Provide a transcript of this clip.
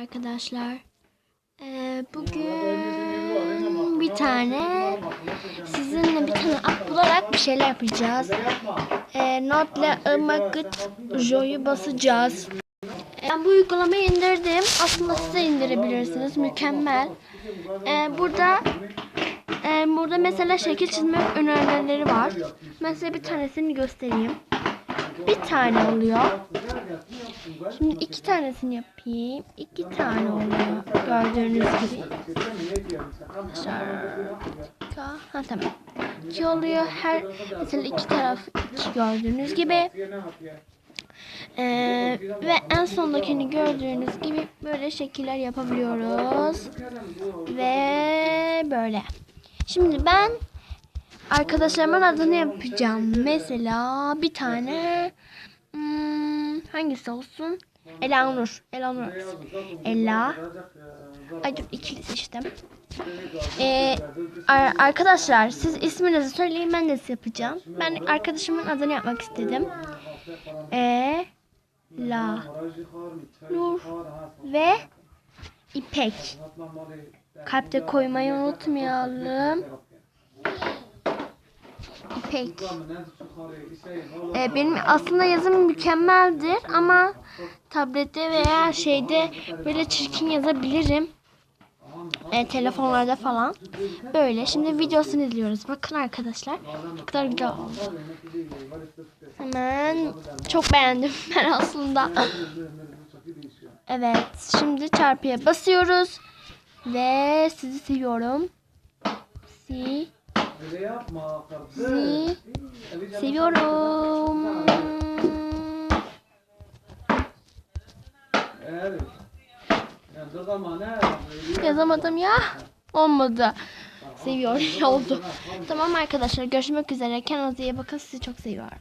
Arkadaşlar eee, bugün bir tane sizinle bir tane app bularak bir şeyler yapacağız. Eee Notle Imagıt Jo'yu basacağız. Ben bu uygulamayı indirdim. Aslında siz de indirebilirsiniz. Mükemmel. Eee, burada eee, burada mesela şekil çizme önerileri var. Mesela bir tanesini göstereyim. Bir tane oluyor. Şimdi iki tanesini yapayım. İki tane oluyor. Gördüğünüz gibi. Şarkı. Ha tamam. İki oluyor. Her mesela iki taraf iki gördüğünüz gibi. Ee, ve en sondakini gördüğünüz gibi böyle şekiller yapabiliyoruz. Ve böyle. Şimdi ben arkadaşlarımın adını yapacağım. Mesela bir tane hmm, hangisi olsun? Elanur. Elanur. Ela. Ay dur ikili seçtim. Ee, ar- arkadaşlar siz isminizi söyleyin ben size yapacağım. Ben arkadaşımın adını yapmak istedim. E La Nur ve İpek. Kalpte koymayı unutmayalım. İpek. Ee, benim aslında yazım mükemmeldir ama tablette veya şeyde böyle çirkin yazabilirim. Ee, telefonlarda falan. Böyle. Şimdi videosunu izliyoruz. Bakın arkadaşlar. Ne kadar güzel oldu. Hemen çok beğendim ben aslında. Evet. Şimdi çarpıya basıyoruz. Ve sizi seviyorum. Si. Si. Seviyorum. Yazamadım ya. Olmadı. Seviyorum oldu. Tamam arkadaşlar görüşmek üzere. Kendinize iyi bakın. Sizi çok seviyorum.